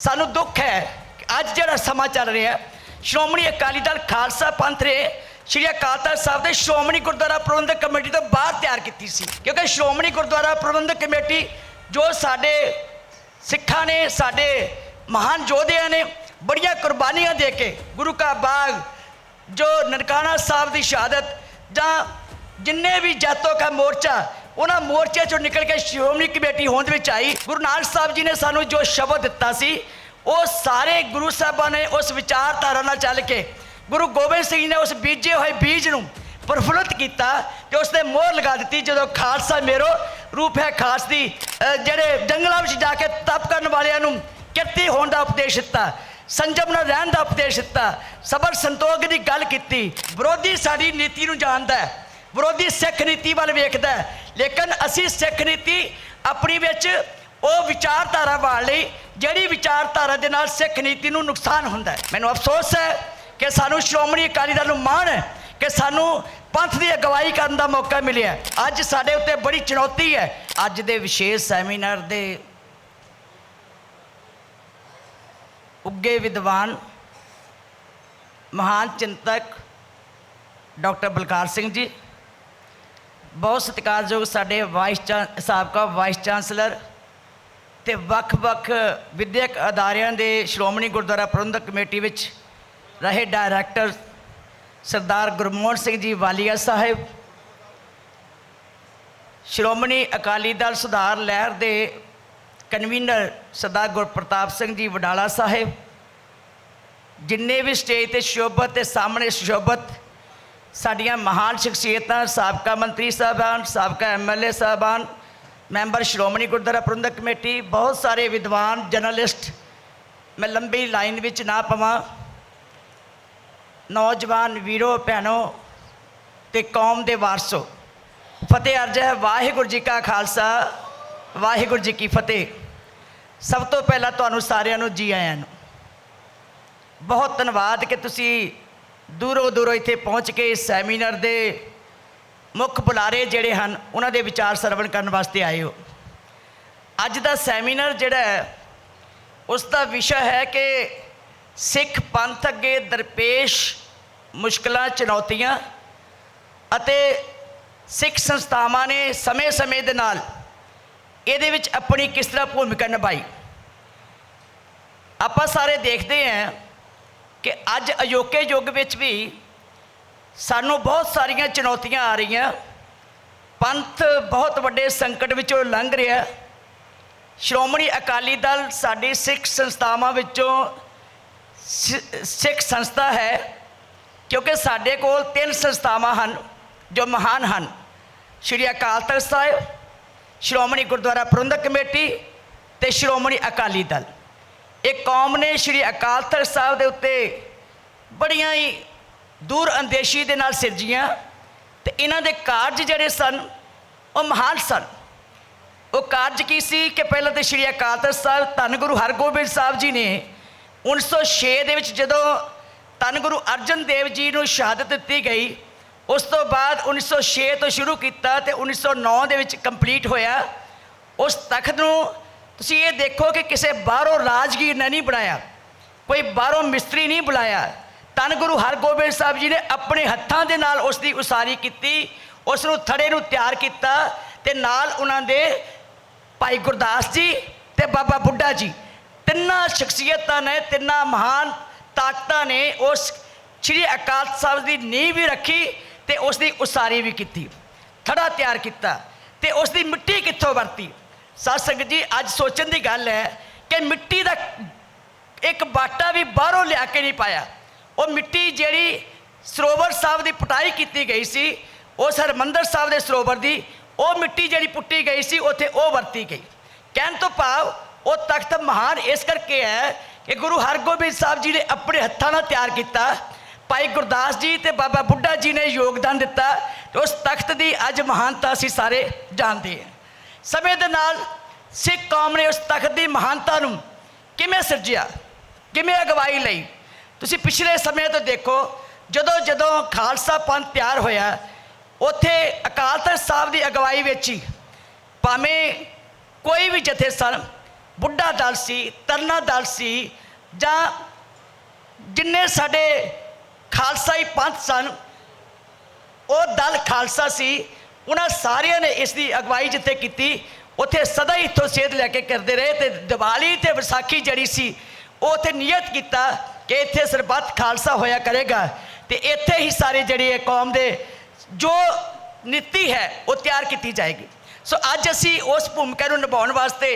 ਸਾਨੂੰ ਦੁੱਖ ਹੈ ਅੱਜ ਜਿਹੜਾ ਸਮਾਂ ਚੱਲ ਰਿਹਾ ਹੈ, ਸ਼੍ਰੋਮਣੀ ਅਕਾਲੀ ਦਲ ਖਾਲਸਾ ਪੰਥ ਨੇ ਸ਼੍ਰੀ ਅਕਾਲ ਤਖਤ ਸਾਹਿਬ ਦੇ ਸ਼੍ਰੋਮਣੀ ਗੁਰਦੁਆਰਾ ਪ੍ਰਬੰਧਕ ਕਮੇਟੀ ਤੋਂ ਬਾਹਰ ਤਿਆਰ ਕੀਤੀ ਸੀ। ਕਿਉਂਕਿ ਸ਼੍ਰੋਮਣੀ ਗੁਰਦੁਆਰਾ ਪ੍ਰਬੰਧਕ ਕਮੇਟੀ ਜੋ ਸਾਡੇ ਸਿੱਖਾਂ ਨੇ ਸਾਡੇ ਮਹਾਨ ਯੋਧਿਆਂ ਨੇ ਬੜੀਆਂ ਕੁਰਬਾਨੀਆਂ ਦੇ ਕੇ ਗੁਰੂ ਕਾ ਬਾਗ ਜੋ ਨਨਕਾਣਾ ਸਾਹਿਬ ਦੀ ਸ਼ਹਾਦਤ ਜਾਂ ਜਿੰਨੇ ਵੀ ਜਾਤੋਂ ਕਾ ਮੋਰਚਾ ਉਹਨਾਂ ਮੋਰਚੇ ਚੋਂ ਨਿਕਲ ਕੇ ਸ਼੍ਰੋਮਣੀ ਕਮੇਟੀ ਹੋਂਦ ਵਿੱਚ ਆਈ। ਗੁਰੂ ਨਾਨਕ ਸਾਹਿਬ ਜੀ ਨੇ ਸਾਨੂੰ ਜੋ ਸ਼ਬਦ ਦਿੱਤਾ ਸੀ, ਉਹ ਸਾਰੇ ਗੁਰੂ ਸਾਹਿਬਾਂ ਨੇ ਉਸ ਵਿਚਾਰਧਾਰਾ ਨਾਲ ਚੱਲ ਕੇ, ਗੁਰੂ ਗੋਬਿੰਦ ਸਿੰਘ ਜੀ ਨੇ ਉਸ ਬੀਜੇ ਹੋਏ ਬੀਜ ਨੂੰ ਪ੍ਰਫੁੱਲਤ ਕੀਤਾ ਤੇ ਉਸ ਤੇ ਮੋਹਰ ਲਗਾ ਦਿੱਤੀ, ਜਦੋਂ ਖਾਲਸਾ ਮੇਰੋ ਰੂਪ ਹੈ ਖਾਸ ਦੀ ਜਿਹੜੇ ਜੰਗਲਾਂ ਵਿੱਚ ਜਾ ਕੇ ਤਪ ਕਰਨ ਵਾਲਿਆਂ ਨੂੰ ਕਿਰਤੀ ਹੋਣ ਦਾ ਉਪਦੇਸ਼ ਦਿੱਤਾ, ਸੰਜਮ ਨਾਲ ਰਹਿਣ ਦਾ ਉਪਦੇਸ਼ ਦਿੱਤਾ, ਸਬਰ ਸੰਤੋਖ ਦੀ ਗੱਲ ਕੀਤੀ। ਵਿਰੋਧੀ ਸਾਡੀ ਨੀਤੀ ਨੂੰ ਜਾਣਦਾ ਹੈ। ਵਿਰੋਧੀ ਸਿੱਖ ਨੀਤੀ ਵੱਲ ਵੇਖਦਾ ਹੈ। ਲੇਕਿਨ ਅਸੀਂ ਸਿੱਖ ਨੀਤੀ ਆਪਣੀ ਵਿੱਚ ਉਹ ਵਿਚਾਰਧਾਰਾ ਵਾਲ ਲਈ ਜਿਹੜੀ ਵਿਚਾਰਧਾਰਾ ਦੇ ਨਾਲ ਸਿੱਖ ਨੀਤੀ ਨੂੰ ਨੁਕਸਾਨ ਹੁੰਦਾ ਹੈ। ਮੈਨੂੰ ਅਫਸੋਸ ਹੈ ਕਿ ਸਾਨੂੰ ਸ਼੍ਰੋਮਣੀ ਅਕਾਲੀ ਦਲ ਨੂੰ ਮਾਣ ਹੈ ਕਿ ਸਾਨੂੰ ਪੰਥ ਦੀ ਅਗਵਾਈ ਕਰਨ ਦਾ ਮੌਕਾ ਮਿਲਿਆ ਅੱਜ ਸਾਡੇ ਉੱਤੇ ਬੜੀ ਚੁਣੌਤੀ ਹੈ। ਅੱਜ ਦੇ ਵਿਸ਼ੇਸ਼ ਸੈਮੀਨਾਰ ਦੇ ਉੱਗੇ ਵਿਦਵਾਨ, ਮਹਾਨ ਚਿੰਤਕ ਡਾਕਟਰ ਬਲਕਾਰ ਸਿੰਘ ਜੀ ਬਹੁਤ ਸਤਿਕਾਰਯੋਗ ਸਾਡੇ ਵਾਈਸ ਚਾਂ ਸਾਬਕਾ ਵਾਈਸ ਚਾਂਸਲਰ ਤੇ ਵੱਖ-ਵੱਖ ਵਿਦਿਅਕ ਅਦਾਰਿਆਂ ਦੇ ਸ਼੍ਰੋਮਣੀ ਗੁਰਦੁਆਰਾ ਪ੍ਰਬੰਧਕ ਕਮੇਟੀ ਵਿੱਚ ਰਹੇ ਡਾਇਰੈਕਟਰ ਸਰਦਾਰ ਗੁਰਮੋਹਨ ਸਿੰਘ ਜੀ ਵਾਲੀਆ ਸਾਹਿਬ। ਸ਼੍ਰੋਮਣੀ ਅਕਾਲੀ ਦਲ ਸੁਧਾਰ ਲਹਿਰ ਦੇ ਕਨਵੀਨਰ ਸਰਦਾਰ ਗੁਰਪ੍ਰਤਾਪ ਸਿੰਘ ਜੀ ਵਡਾਲਾ ਸਾਹਿਬ। ਜਿੰਨੇ ਵੀ ਸਟੇਜ ਤੇ ਸ਼ੋਭਤ ਤੇ ਸਾਹਮਣੇ ਸ਼ੋਭਤ ਸਾਡੀਆਂ ਮਹਾਨ ਸ਼ਖਸੀਅਤਾਂ, ਸਾਬਕਾ ਮੰਤਰੀ ਸਾਹਿਬਾਨ, ਸਾਬਕਾ ਐਮਐਲਏ ਸਾਹਿਬਾਨ, ਮੈਂਬਰ ਸ਼੍ਰੋਮਣੀ ਗੁਰਦੁਆਰਾ ਪ੍ਰਬੰਧਕ ਕਮੇਟੀ, ਬਹੁਤ ਸਾਰੇ ਵਿਦਵਾਨ, ਜਰਨਲਿਸਟ, ਮੈਂ ਲੰਬੀ ਲਾਈਨ ਵਿੱਚ ਨਾ ਪਵਾਂ। ਨੌਜਵਾਨ ਵੀਰੋ, ਭੈਣੋ ਤੇ ਕੌਮ ਦੇ ਵਾਰਸੋ, ਫਤਿਹ ਅਰਜ ਹੈ ਵਾਹਿਗੁਰੂ ਜੀ ਕਾ ਖਾਲਸਾ, ਵਾਹਿਗੁਰੂ ਜੀ ਕੀ ਫਤਿਹ। ਸਭ ਤੋਂ ਪਹਿਲਾਂ ਤੁਹਾਨੂੰ ਸਾਰਿਆਂ ਨੂੰ ਜੀ ਆਇਆਂ ਨੂੰ ਬਹੁਤ ਧੰਨਵਾਦ ਕਿ ਤੁਸੀਂ ਦੂਰੋਂ ਦੂਰੋਂ ਇੱਥੇ ਪਹੁੰਚ ਕੇ ਇਸ ਸੈਮੀਨਾਰ ਦੇ ਮੁੱਖ ਬੁਲਾਰੇ ਜਿਹੜੇ ਹਨ, ਉਹਨਾਂ ਦੇ ਵਿਚਾਰ ਸਰਵਣ ਕਰਨ ਵਾਸਤੇ ਆਏ ਹੋ। ਅੱਜ ਦਾ ਸੈਮੀਨਾਰ ਜਿਹੜਾ ਹੈ, ਉਸ ਦਾ ਵਿਸ਼ਾ ਹੈ ਕਿ ਸਿੱਖ ਪੰਥ ਅੱਗੇ ਦਰਪੇਸ਼ ਮੁਸ਼ਕਲਾਂ, ਚੁਣੌਤੀਆਂ ਅਤੇ ਸਿੱਖ ਸੰਸਥਾਵਾਂ ਨੇ ਸਮੇਂ-ਸਮੇਂ ਦੇ ਨਾਲ ਇਹਦੇ ਵਿੱਚ ਆਪਣੀ ਕਿਸ ਤਰ੍ਹਾਂ ਭੂਮਿਕਾ ਨਿਭਾਈ। ਆਪਾਂ ਸਾਰੇ ਦੇਖਦੇ ਹਾਂ ਕਿ ਅੱਜ ਅਜੋਕੇ ਯੁੱਗ ਵਿੱਚ ਵੀ ਸਾਨੂੰ ਬਹੁਤ ਸਾਰੀਆਂ ਚੁਣੌਤੀਆਂ ਆ ਰਹੀਆਂ। ਪੰਥ ਬਹੁਤ ਵੱਡੇ ਸੰਕਟ ਵਿੱਚੋਂ ਲੰਘ ਰਿਹਾ। ਸ਼੍ਰੋਮਣੀ ਅਕਾਲੀ ਦਲ ਸਾਡੀ ਸਿੱਖ ਸੰਸਥਾਵਾਂ ਵਿੱਚੋਂ ਸਿ- ਸਿੱਖ ਸੰਸਥਾ ਹੈ, ਕਿਉਂਕਿ ਸਾਡੇ ਕੋਲ ਤਿੰਨ ਸੰਸਥਾਵਾਂ ਹਨ ਜੋ ਮਹਾਨ ਹਨ। ਸ਼੍ਰੀ ਅਕਾਲ ਤਖਤ ਸਾਹਿਬ, ਸ਼੍ਰੋਮਣੀ ਗੁਰਦੁਆਰਾ ਪ੍ਰਬੰਧਕ ਕਮੇਟੀ ਤੇ ਸ਼੍ਰੋਮਣੀ ਅਕਾਲੀ ਦਲ। ਇਹ ਕੌਮ ਨੇ ਸ਼੍ਰੀ ਅਕਾਲ ਤਖਤ ਸਾਹਿਬ ਦੇ ਉੱਤੇ ਬੜੀਆਂ ਹੀ ਦੂਰ ਅੰਦੇਸ਼ੀ ਦੇ ਨਾਲ ਸਿਰਜੀਆਂ ਤੇ ਇਹਨਾਂ ਦੇ ਕਾਰਜ ਜਿਹੜੇ ਸਨ, ਉਹ ਮਹਾਨ ਸਨ। ਉਹ ਕਾਰਜ ਕੀ ਸੀ ਕਿ ਪਹਿਲਾਂ ਤੇ ਸ਼੍ਰੀ ਅਕਾਲ ਤਖਤ ਸਾਹਿਬ ਧੰਨ ਗੁਰੂ ਹਰਗੋਬਿੰਦ ਸਾਹਿਬ ਜੀ ਨੇ 1906 ਦੇ ਵਿੱਚ ਜਦੋਂ ਧੰਨ ਗੁਰੂ ਅਰਜਨ ਦੇਵ ਜੀ ਨੂੰ ਸ਼ਹਾਦਤ ਦਿੱਤੀ ਗਈ, ਉਸ ਤੋਂ ਬਾਅਦ 1906 ਤੋਂ ਸ਼ੁਰੂ ਕੀਤਾ ਤੇ 1909 ਦੇ ਵਿੱਚ ਕੰਪਲੀਟ ਹੋਇਆ। ਉਸ ਤਖਤ ਨੂੰ ਤੁਸੀਂ ਇਹ ਦੇਖੋ ਕਿ ਕਿਸੇ ਬਾਹਰੋਂ ਰਾਜਗੀਰ ਨੇ ਨਹੀਂ ਬਣਾਇਆ। ਕੋਈ ਬਾਹਰੋਂ ਮਿਸਤਰੀ ਨਹੀਂ ਬੁਲਾਇਆ। ਧੰਨ ਗੁਰੂ ਹਰਗੋਬਿੰਦ ਸਾਹਿਬ ਜੀ ਨੇ ਆਪਣੇ ਹੱਥਾਂ ਦੇ ਨਾਲ ਉਸ ਦੀ ਉਸਾਰੀ ਕੀਤੀ, ਉਸ ਨੂੰ ਥੜੇ ਨੂੰ ਤਿਆਰ ਕੀਤਾ ਤੇ ਨਾਲ ਉਹਨਾਂ ਦੇ ਭਾਈ ਗੁਰਦਾਸ ਜੀ ਤੇ ਬਾਬਾ ਬੁੱਢਾ ਜੀ। ਤਿੰਨਾਂ ਸ਼ਖਸੀਅਤਾਂ ਨੇ, ਤਿੰਨਾਂ ਮਹਾਨ ਤਾਕਤਾਂ ਨੇ ਉਸ ਸ੍ਰੀ ਅਕਾਲ ਸਾਹਿਬ ਦੀ ਨੀਂਹ ਵੀ ਰੱਖੀ ਤੇ ਉਸ ਦੀ ਉਸਾਰੀ ਵੀ ਕੀਤੀ। ਥੜਾ ਤਿਆਰ ਕੀਤਾ ਤੇ ਉਸ ਦੀ ਮਿੱਟੀ ਕਿੱਥੋਂ ਵਰਤੀ? ਸਾਧ ਸੰਗਤ ਜੀ, ਅੱਜ ਸੋਚਣ ਦੀ ਗੱਲ ਹੈ ਕਿ ਮਿੱਟੀ ਦਾ ਇੱਕ ਬਾਟਾ ਵੀ ਬਾਹਰੋਂ ਲਿਆ ਕੇ ਨਹੀਂ ਪਾਇਆ। ਉਹ ਮਿੱਟੀ ਜਿਹੜੀ ਸਰੋਵਰ ਸਾਹਿਬ ਦੀ ਪਟਾਈ ਕੀਤੀ ਗਈ ਸੀ ਉਸ ਹਰਮੰਦਰ ਸਾਹਿਬ ਦੇ ਸਰੋਵਰ ਦੀ, ਉਹ ਮਿੱਟੀ ਜਿਹੜੀ ਪੁੱਟੀ ਗਈ ਸੀ, ਉੱਥੇ ਉਹ ਵਰਤੀ ਗਈ। ਕਹਿਣ ਤੋਂ ਭਾਵ, ਉਹ ਤਖਤ ਮਹਾਨ ਇਸ ਕਰਕੇ ਹੈ ਕਿ ਗੁਰੂ ਹਰਗੋਬਿੰਦ ਸਾਹਿਬ ਜੀ ਨੇ ਆਪਣੇ ਹੱਥਾਂ ਨਾਲ ਤਿਆਰ ਕੀਤਾ। ਭਾਈ ਗੁਰਦਾਸ ਜੀ ਤੇ ਬਾਬਾ ਬੁੱਢਾ ਜੀ ਨੇ ਯੋਗਦਾਨ ਦਿੱਤਾ ਤੇ ਉਸ ਤਖਤ ਦੀ ਅੱਜ ਮਹਾਨਤਾ ਅਸੀਂ ਸਾਰੇ ਜਾਣਦੇ ਹਾਂ। ਸਮੇਂ ਦੇ ਨਾਲ ਸਿੱਖ ਕੌਮ ਨੇ ਉਸ ਤਖਤ ਦੀ ਮਹਾਨਤਾ ਨੂੰ ਕਿਵੇਂ ਸਿਰਜਿਆ? ਕਿਵੇਂ ਅਗਵਾਈ ਲਈ? ਤੁਸੀਂ ਪਿਛਲੇ ਸਮੇਂ ਤੋਂ ਦੇਖੋ, ਜਦੋਂ ਜਦੋਂ ਖਾਲਸਾ ਪੰਥ ਤਿਆਰ ਹੋਇਆ, ਉੱਥੇ ਅਕਾਲ ਤਖਤ ਸਾਹਿਬ ਦੀ ਅਗਵਾਈ ਵਿੱਚ ਹੀ ਭਾਵੇਂ ਕੋਈ ਵੀ ਜਥੇ ਸਨ ਬੁੱਢਾ ਦਲ ਸੀ ਤਰਨਾ ਦਲ ਸੀ, ਜਾਂ ਜਿੰਨੇ ਸਾਡੇ ਖਾਲਸਾਈ ਪੰਥ ਸਨ, ਉਹ ਦਲ ਖਾਲਸਾ ਸੀ ਉਹਨਾਂ ਸਾਰਿਆਂ ਨੇ ਇਸ ਦੀ ਅਗਵਾਈ ਜਿੱਥੇ ਕੀਤੀ, ਉੱਥੇ ਸਦਾ ਹੀ ਇੱਥੋਂ ਸੇਧ ਲੈ ਕੇ ਕਰਦੇ ਰਹੇ ਤੇ ਦੀਵਾਲੀ ਤੇ ਵਿਸਾਖੀ ਜਿਹੜੀ ਸੀ, ਉਹ ਉੱਥੇ ਨਿਯਤ ਕੀਤਾ ਕਿ ਇੱਥੇ ਸਰਬੱਤ ਖਾਲਸਾ ਹੋਇਆ ਕਰੇਗਾ। ਤੇ ਇੱਥੇ ਹੀ ਸਾਰੇ ਜਿਹੜੇ ਇਹ ਕੌਮ ਦੇ ਜੋ ਨੀਤੀ ਹੈ, ਉਹ ਤਿਆਰ ਕੀਤੀ ਜਾਏਗੀ। ਸੋ ਅੱਜ ਅਸੀਂ ਉਸ ਭੂਮਿਕਾ ਨੂੰ ਨਿਭਾਉਣ ਵਾਸਤੇ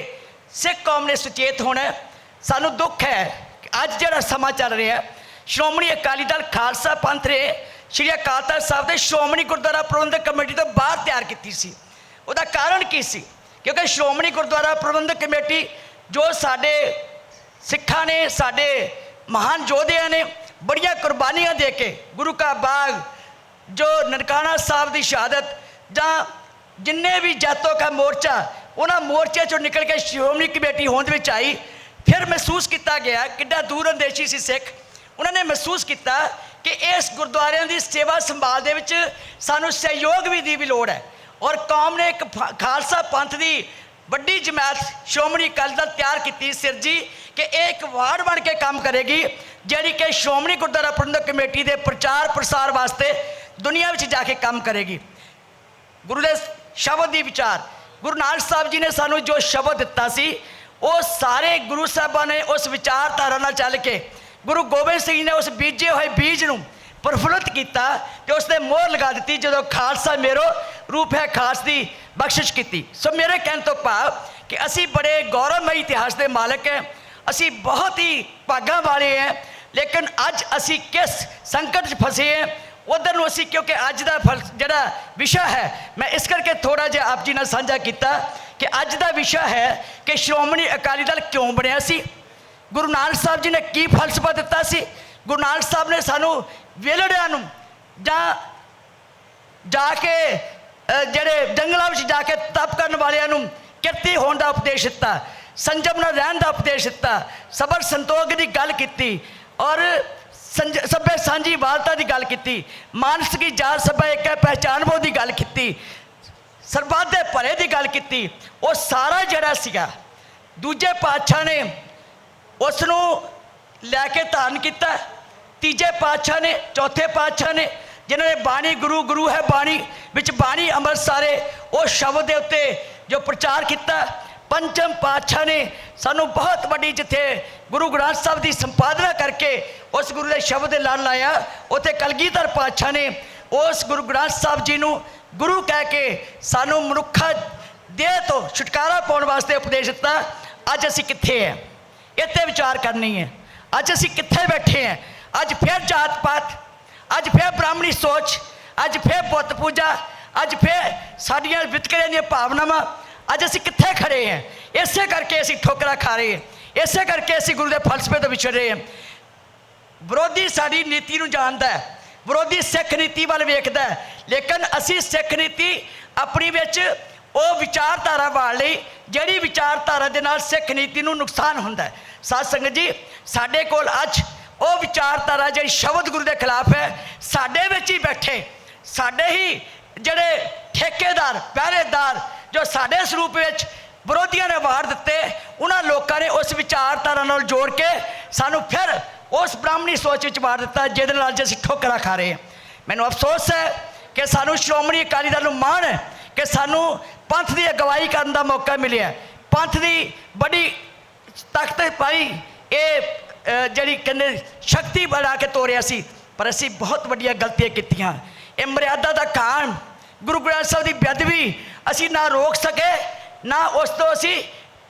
ਸਿੱਖ ਕੌਮ ਨੇ ਸੁਚੇਤ ਹੋਣਾ ਸਾਨੂੰ ਦੁੱਖ ਹੈ ਅੱਜ ਜਿਹੜਾ ਸਮਾਂ ਚੱਲ ਰਿਹਾ ਸ਼੍ਰੋਮਣੀ ਅਕਾਲੀ ਦਲ ਖਾਲਸਾ ਪੰਥ ਨੇ ਸ਼੍ਰੀ ਅਕਾਲ ਤਖਤ ਸਾਹਿਬ ਦੇ ਸ਼੍ਰੋਮਣੀ ਗੁਰਦੁਆਰਾ ਪ੍ਰਬੰਧਕ ਕਮੇਟੀ ਤੋਂ ਬਾਹਰ ਤਿਆਰ ਕੀਤੀ ਸੀ। ਉਹਦਾ ਕਾਰਨ ਕੀ ਸੀ? ਕਿਉਂਕਿ ਸ਼੍ਰੋਮਣੀ ਗੁਰਦੁਆਰਾ ਪ੍ਰਬੰਧਕ ਕਮੇਟੀ ਜੋ ਸਾਡੇ ਸਿੱਖਾਂ ਨੇ, ਸਾਡੇ ਮਹਾਨ ਯੋਧਿਆਂ ਨੇ ਬੜੀਆਂ ਕੁਰਬਾਨੀਆਂ ਦੇ ਕੇ ਗੁਰੂ ਕਾ ਬਾਗ, ਜੋ ਨਨਕਾਣਾ ਸਾਹਿਬ ਦੀ ਸ਼ਹਾਦਤ ਜਾਂ ਜਿੰਨੇ ਵੀ ਜਾਤੋਂ ਕਾ ਮੋਰਚਾ, ਉਹਨਾਂ ਮੋਰਚੇ ਚੋਂ ਨਿਕਲ ਕੇ ਸ਼੍ਰੋਮਣੀ ਕਮੇਟੀ ਹੋਂਦ ਵਿੱਚ ਆਈ। ਫਿਰ ਮਹਿਸੂਸ ਕੀਤਾ ਗਿਆ ਕਿੱਡਾ ਦੂਰ ਅੰਦੇਸ਼ੀ ਸੀ ਸਿੱਖ। ਉਹਨਾਂ ਨੇ ਮਹਿਸੂਸ ਕੀਤਾ ਕਿ ਇਸ ਗੁਰਦੁਆਰਿਆਂ ਦੀ ਸੇਵਾ ਸੰਭਾਲ ਦੇ ਵਿੱਚ ਸਾਨੂੰ ਸਹਿਯੋਗ ਵੀ ਦੀ ਵੀ ਲੋੜ ਹੈ। ਔਰ ਕੌਮ ਨੇ ਇੱਕ ਫ- ਖਾਲਸਾ ਪੰਥ ਦੀ ਵੱਡੀ ਜਮਾਤ ਸ਼੍ਰੋਮਣੀ ਅਕਾਲੀ ਦਲ ਤਿਆਰ ਕੀਤੀ ਸਿਰਜੀ ਕਿ ਇਹ ਇੱਕ ਵਾਰਡ ਬਣ ਕੇ ਕੰਮ ਕਰੇਗੀ, ਜਿਹੜੀ ਕਿ ਸ਼੍ਰੋਮਣੀ ਗੁਰਦੁਆਰਾ ਪ੍ਰਬੰਧਕ ਕਮੇਟੀ ਦੇ ਪ੍ਰਚਾਰ ਪ੍ਰਸਾਰ ਵਾਸਤੇ ਦੁਨੀਆ ਵਿੱਚ ਜਾ ਕੇ ਕੰਮ ਕਰੇਗੀ। ਗੁਰੂ ਦੇ ਸ਼ਬਦ ਦੀ ਵਿਚਾਰ, ਗੁਰੂ ਨਾਨਕ ਸਾਹਿਬ ਜੀ ਨੇ ਸਾਨੂੰ ਜੋ ਸ਼ਬਦ ਦਿੱਤਾ ਸੀ, ਉਹ ਸਾਰੇ ਗੁਰੂ ਸਾਹਿਬਾਂ ਨੇ ਉਸ ਵਿਚਾਰਧਾਰਾ ਨਾਲ ਚੱਲ ਕੇ ਗੁਰੂ ਗੋਬਿੰਦ ਸਿੰਘ ਜੀ ਨੇ ਉਸ ਬੀਜੇ ਹੋਏ ਬੀਜ ਨੂੰ ਪ੍ਰਫੁੱਲਤ ਕੀਤਾ ਤੇ ਉਸ ਤੇ ਮੋਹਰ ਲਗਾ ਦਿੱਤੀ, ਜਦੋਂ ਖਾਲਸਾ ਮੇਰੋ ਰੂਪ ਹੈ ਖਾਸ ਦੀ ਬਖਸ਼ਿਸ਼ ਕੀਤੀ। ਸੋ ਮੇਰੇ ਕਹਿਣ ਤੋਂ ਭਾਵ ਕਿ ਅਸੀਂ ਬੜੇ ਗੌਰਵਮਈ ਇਤਿਹਾਸ ਦੇ ਮਾਲਕ ਹੈ, ਅਸੀਂ ਬਹੁਤ ਹੀ ਭਾਗਾਂ ਵਾਲੇ ਹੈ, ਲੇਕਿਨ ਅੱਜ ਅਸੀਂ ਕਿਸ ਸੰਕਟ 'ਚ ਫਸੇ ਹਾਂ, ਉਧਰ ਨੂੰ ਅਸੀਂ ਕਿਉਂਕਿ ਅੱਜ ਦਾ ਫਲ, ਜਿਹੜਾ ਵਿਸ਼ਾ ਹੈ, ਮੈਂ ਇਸ ਕਰਕੇ ਥੋੜਾ ਜਿਹਾ ਆਪ ਜੀ ਨਾਲ ਸਾਂਝਾ ਕੀਤਾ ਕਿ ਅੱਜ ਦਾ ਵਿਸ਼ਾ ਹੈ ਕਿ ਸ਼੍ਰੋਮਣੀ ਅਕਾਲੀ ਦਲ ਕਿਉਂ ਬਣਿਆ ਸੀ ਗੁਰੂ ਨਾਨਕ ਸਾਹਿਬ ਜੀ ਨੇ ਕੀ ਫਲਸਫਾ ਦਿੱਤਾ ਸੀ? ਗੁਰੂ ਨਾਨਕ ਸਾਹਿਬ ਨੇ ਸਾਨੂੰ ਵੇਲੜਿਆਂ ਨੂੰ ਜਾਂ ਜਾ ਕੇ ਜਿਹੜੇ ਜੰਗਲਾਂ ਵਿੱਚ ਜਾ ਕੇ ਤਪ ਕਰਨ ਵਾਲਿਆਂ ਨੂੰ ਕਿਰਤੀ ਹੋਣ ਦਾ ਉਪਦੇਸ਼ ਦਿੱਤਾ, ਸੰਜਮ ਨਾਲ ਰਹਿਣ ਦਾ ਉਪਦੇਸ਼ ਦਿੱਤਾ, ਸਬਰ ਸੰਤੋਖ ਦੀ ਗੱਲ ਕੀਤੀ ਔਰ ਸੰਜ, ਸਭੇ ਸਾਂਝੀ ਵਾਲਤਾ ਦੀ ਗੱਲ ਕੀਤੀ ਮਾਨਸ ਕੀ ਜਾਤ ਸਭਾ ਇੱਕ ਹੈ ਪਹਿਚਾਨ ਬੋ ਦੀ ਗੱਲ ਕੀਤੀ, ਸਰਬੱਤ ਦੇ ਭਲੇ ਦੀ ਗੱਲ ਕੀਤੀ, ਉਹ ਸਾਰਾ ਜਿਹੜਾ ਸੀਗਾ, ਦੂਜੇ ਪਾਤਸ਼ਾਹ ਨੇ ਉਸ ਨੂੰ ਲੈ ਕੇ ਧਾਰਨ ਕੀਤਾ। ਤੀਜੇ ਪਾਤਸ਼ਾਹ ਨੇ, ਚੌਥੇ ਪਾਤਸ਼ਾਹ ਨੇ, ਜਿਨ੍ਹਾਂ ਨੇ ਬਾਣੀ, ਗੁਰੂ ਗੁਰੂ ਹੈ ਬਾਣੀ, ਵਿੱਚ ਬਾਣੀ ਅੰਮ੍ਰਿਤ ਸਾਰੇ, ਉਹ ਸ਼ਬਦ ਦੇ ਉੱਤੇ ਜੋ ਪ੍ਰਚਾਰ ਕੀਤਾ। ਪੰਚਮ ਪਾਤਸ਼ਾਹ ਨੇ ਸਾਨੂੰ ਬਹੁਤ ਵੱਡੀ ਜਿੱਥੇ ਗੁਰੂ ਗ੍ਰੰਥ ਸਾਹਿਬ ਦੀ ਸੰਪਾਦਨਾ ਕਰਕੇ ਉਸ ਗੁਰੂ ਦੇ ਸ਼ਬਦ ਦੇ ਲੜ ਲਾਇਆ। ਉੱਥੇ ਕਲਗੀਧਰ ਪਾਤਸ਼ਾਹ ਨੇ ਉਸ ਗੁਰੂ ਗ੍ਰੰਥ ਸਾਹਿਬ ਜੀ ਨੂੰ ਗੁਰੂ ਕਹਿ ਕੇ ਸਾਨੂੰ ਮਨੁੱਖਾ ਦੇਹ ਤੋਂ ਛੁਟਕਾਰਾ ਪਾਉਣ ਵਾਸਤੇ ਉਪਦੇਸ਼ ਦਿੱਤਾ। ਅੱਜ ਅਸੀਂ ਕਿੱਥੇ ਹੈ? ਇੱਥੇ ਵਿਚਾਰ ਕਰਨੀ ਹੈ। ਅੱਜ ਅਸੀਂ ਕਿੱਥੇ ਬੈਠੇ ਹਾਂ? ਅੱਜ ਫਿਰ ਜਾਤ ਪਾਤ, ਅੱਜ ਫਿਰ ਬ੍ਰਾਹਮਣੀ ਸੋਚ, ਅੱਜ ਫਿਰ ਬੁੱਤ ਪੂਜਾ, ਅੱਜ ਫਿਰ ਸਾਡੀਆਂ ਵਿਤਕਰੇ ਦੀਆਂ ਭਾਵਨਾਵਾਂ। ਅੱਜ ਅਸੀਂ ਕਿੱਥੇ ਖੜੇ ਹਾਂ? ਇਸੇ ਕਰਕੇ ਅਸੀਂ ਠੋਕਰਾ ਖਾ ਰਹੇ ਹਾਂ। ਇਸੇ ਕਰਕੇ ਅਸੀਂ ਗੁਰੂ ਦੇ ਫਲਸਫੇ ਤੋਂ ਵਿਛੜ ਰਹੇ ਹਾਂ। ਵਿਰੋਧੀ ਸਾਡੀ ਨੀਤੀ ਨੂੰ ਜਾਣਦਾ ਹੈ। ਵਿਰੋਧੀ ਸਿੱਖ ਨੀਤੀ ਵੱਲ ਵੇਖਦਾ ਹੈ। ਲੇਕਿਨ ਅਸੀਂ ਸਿੱਖ ਨੀਤੀ ਆਪਣੀ ਵਿੱਚ ਉਹ ਵਿਚਾਰਧਾਰਾ ਵਾਲ ਲਈ ਜਿਹੜੀ ਵਿਚਾਰਧਾਰਾ ਦੇ ਨਾਲ ਸਿੱਖ ਨੀਤੀ ਨੂੰ ਨੁਕਸਾਨ ਹੁੰਦਾ ਹੈ। ਸਾਧ ਸੰਗਤ ਜੀ, ਸਾਡੇ ਕੋਲ ਅੱਜ ਉਹ ਵਿਚਾਰਧਾਰਾ ਜਿਹੜੀ ਸ਼ਬਦ ਗੁਰੂ ਦੇ ਖਿਲਾਫ ਹੈ, ਸਾਡੇ ਵਿੱਚ ਹੀ ਬੈਠੇ। ਸਾਡੇ ਹੀ ਜਿਹੜੇ ਠੇਕੇਦਾਰ, ਪਹਿਰੇਦਾਰ ਜੋ ਸਾਡੇ ਸਰੂਪ ਵਿੱਚ ਵਿਰੋਧੀਆਂ ਨੇ ਵਾਰ ਦਿੱਤੇ, ਉਹਨਾਂ ਲੋਕਾਂ ਨੇ ਉਸ ਵਿਚਾਰਧਾਰਾ ਨਾਲ ਜੋੜ ਕੇ ਸਾਨੂੰ ਫਿਰ ਉਸ ਬ੍ਰਾਹਮਣੀ ਸੋਚ ਵਿੱਚ ਵਾਰ ਦਿੱਤਾ, ਜਿਹਦੇ ਨਾਲ ਜੇ ਅਸੀਂ ਠੋਕਰਾਂ ਖਾ ਰਹੇ ਹਾਂ। ਮੈਨੂੰ ਅਫਸੋਸ ਹੈ ਕਿ ਸਾਨੂੰ ਸ਼੍ਰੋਮਣੀ ਅਕਾਲੀ ਦਲ ਨੂੰ ਮਾਣ ਹੈ ਕਿ ਸਾਨੂੰ ਪੰਥ ਦੀ ਅਗਵਾਈ ਕਰਨ ਦਾ ਮੌਕਾ ਮਿਲਿਆ। ਪੰਥ ਦੀ ਬੜੀ ਤਖਤ ਪਾਈ ਇਹ ਜਿਹੜੀ ਕਹਿੰਦੇ ਸ਼ਕਤੀ ਬਣਾ ਕੇ ਤੋਰਿਆ ਸੀ। ਪਰ ਅਸੀਂ ਬਹੁਤ ਵੱਡੀਆਂ ਗਲਤੀਆਂ ਕੀਤੀਆਂ। ਇਹ ਮਰਿਆਦਾ ਦਾ ਕਾਨ ਗੁਰੂ ਗ੍ਰੰਥ ਸਾਹਿਬ ਦੀ ਬੇਅਦਬੀ ਅਸੀਂ ਨਾ ਰੋਕ ਸਕੇ, ਨਾ ਉਸ ਤੋਂ ਅਸੀਂ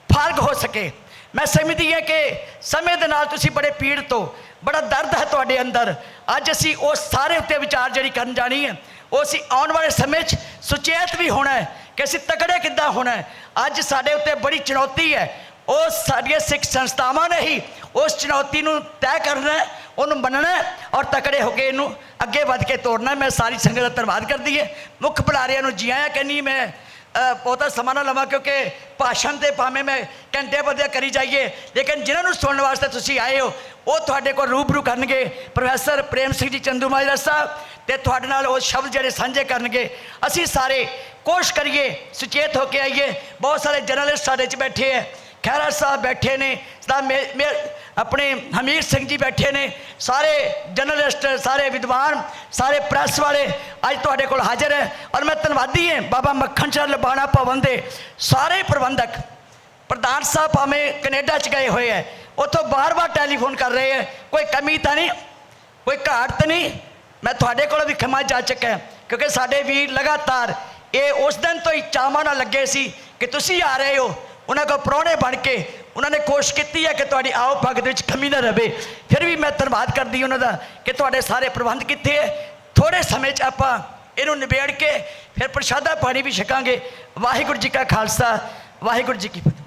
ਫਾਰਗ ਹੋ ਸਕੇ। ਮੈਂ ਸਮਝਦੀ ਹਾਂ ਕਿ ਸਮੇਂ ਦੇ ਨਾਲ ਤੁਸੀਂ ਬੜੇ ਪੀੜਤ ਹੋ। ਬੜਾ ਦਰਦ ਹੈ ਤੁਹਾਡੇ ਅੰਦਰ। ਅੱਜ ਅਸੀਂ ਉਹ ਸਾਰੇ ਉੱਤੇ ਵਿਚਾਰ ਜਿਹੜੀ ਕਰਨ ਜਾਣੀ ਹੈ ਉਹ ਅਸੀਂ ਆਉਣ ਵਾਲੇ ਸਮੇਂ 'ਚ ਸੁਚੇਤ ਵੀ ਹੋਣਾ ਹੈ ਕਿ ਅਸੀਂ ਤਕੜੇ ਕਿੱਦਾਂ ਹੋਣਾ ਹੈ। ਅੱਜ ਸਾਡੇ ਉੱਤੇ ਬੜੀ ਚੁਣੌਤੀ ਹੈ। ਉਹ ਸਾਡੀਆਂ ਸਿੱਖ ਸੰਸਥਾਵਾਂ ਨੇ ਹੀ ਉਸ ਚੁਣੌਤੀ ਨੂੰ ਤੈਅ ਕਰਨਾ ਹੈ, ਉਹਨੂੰ ਮੰਨਣਾ ਔਰ ਤਕੜੇ ਹੋ ਕੇ ਇਹਨੂੰ ਅੱਗੇ ਵੱਧ ਕੇ ਤੋਰਨਾ ਮੈਂ ਸਾਰੀ ਸੰਗਤ ਦਾ ਧੰਨਵਾਦ ਕਰਦੀ ਹੈ। ਮੁੱਖ ਬੁਲਾਰਿਆਂ ਨੂੰ ਜੀ ਆਇਆਂ ਕਹਿੰਦੀ ਮੈਂ ਬਹੁਤਾ ਸਮਾਂ ਨਾ ਲਵਾਂ ਕਿਉਂਕਿ ਭਾਸ਼ਣ ਤੇ ਭਾਵੇਂ ਮੈਂ ਘੰਟੇ ਵਧਿਆ ਕਰੀ ਜਾਈਏ, ਲੇਕਿਨ ਜਿਨ੍ਹਾਂ ਨੂੰ ਸੁਣਨ ਵਾਸਤੇ ਤੁਸੀਂ ਆਏ ਹੋ, ਉਹ ਤੁਹਾਡੇ ਕੋਲ ਰੂਬਰੂ ਕਰਨਗੇ, ਪ੍ਰੋਫੈਸਰ ਪ੍ਰੇਮ ਸਿੰਘ ਜੀ ਚੰਦੂ ਮਾਜਰਾ ਸਾਹਿਬ, ਤੇ ਤੁਹਾਡੇ ਨਾਲ ਉਹ ਸ਼ਬਦ ਜਿਹੜੇ ਸਾਂਝੇ ਕਰਨਗੇ। ਅਸੀਂ ਸਾਰੇ ਕੋਸ਼ਿਸ਼ ਕਰੀਏ, ਸੁਚੇਤ ਹੋ ਕੇ ਆਈਏ। ਬਹੁਤ ਸਾਰੇ ਜਰਨਲਿਸਟ ਸਾਡੇ 'ਚ ਬੈਠੇ ਹੈ। ਖਹਿਰਾ ਸਾਹਿਬ ਬੈਠੇ ਨੇ ਸਦਾ ਮੇ, ਮੇ- ਆਪਣੇ ਹਮੀਰ ਸਿੰਘ ਜੀ ਬੈਠੇ ਨੇ, ਸਾਰੇ ਜਰਨਲਿਸਟ ਸਾਰੇ ਵਿਦਵਾਨ, ਸਾਰੇ ਪ੍ਰੈਸ ਵਾਲੇ, ਅੱਜ ਤੁਹਾਡੇ ਕੋਲ ਹਾਜ਼ਰ ਹੈ ਔਰ ਮੈਂ ਧੰਨਵਾਦੀ ਹਾਂ ਬਾਬਾ ਮੱਖਣ ਚੰਦ ਲਬਾਣਾ ਭਵਨ ਦੇ ਸਾਰੇ ਪ੍ਰਬੰਧਕ। ਪ੍ਰਧਾਨ ਸਾਹਿਬ ਭਾਵੇਂ ਕੈਨੇਡਾ ਚ ਗਏ ਹੋਏ ਹੈ, ਉੱਥੋਂ ਬਾਰ-ਬਾਰ ਟੈਲੀਫੋਨ ਕਰ ਰਹੇ ਹੈ, ਕੋਈ ਕਮੀ ਤਾਂ ਨਹੀਂ, ਕੋਈ ਘਾਟ ਤਾਂ ਨਹੀਂ, ਮੈਂ ਤੁਹਾਡੇ ਕੋਲ ਵੀ ਖਿਮਾ ਜਾ ਚੁੱਕਾ ਕਿਉਂਕਿ ਸਾਡੇ ਵੀਰ ਲਗਾਤਾਰ ਇਹ ਉਸ ਦਿਨ ਤੋਂ ਹੀ ਚਾਵਾਂ ਨਾਲ ਲੱਗੇ ਸੀ ਕਿ ਤੁਸੀਂ ਆ ਰਹੇ ਹੋ। ਉਹਨਾਂ ਕੋਲ ਪ੍ਰਾਹੁਣੇ ਬਣ ਕੇ ਉਹਨਾਂ ਨੇ ਕੋਸ਼ਿਸ਼ ਕੀਤੀ ਹੈ ਕਿ ਤੁਹਾਡੀ ਆਓ ਭਗਤ ਵਿੱਚ ਕਮੀ ਨਾ ਰਵੇ। ਫਿਰ ਵੀ ਮੈਂ ਧੰਨਵਾਦ ਕਰਦੀ ਉਹਨਾਂ ਦਾ ਕਿ ਤੁਹਾਡੇ ਸਾਰੇ ਪ੍ਰਬੰਧ ਕੀਤੇ ਹੈ। ਥੋੜੇ ਸਮੇਂ 'ਚ ਆਪਾਂ ਇਹਨੂੰ ਨਿਬੇੜ ਕੇ ਫਿਰ ਪ੍ਰਸ਼ਾਦਾ ਪਾਣੀ ਵੀ ਛਕਾਂਗੇ। ਵਾਹਿਗੁਰੂ ਜੀ ਕਾ ਖਾਲਸਾ, ਵਾਹਿਗੁਰੂ ਜੀ ਕੀ ਫਤਿਹ।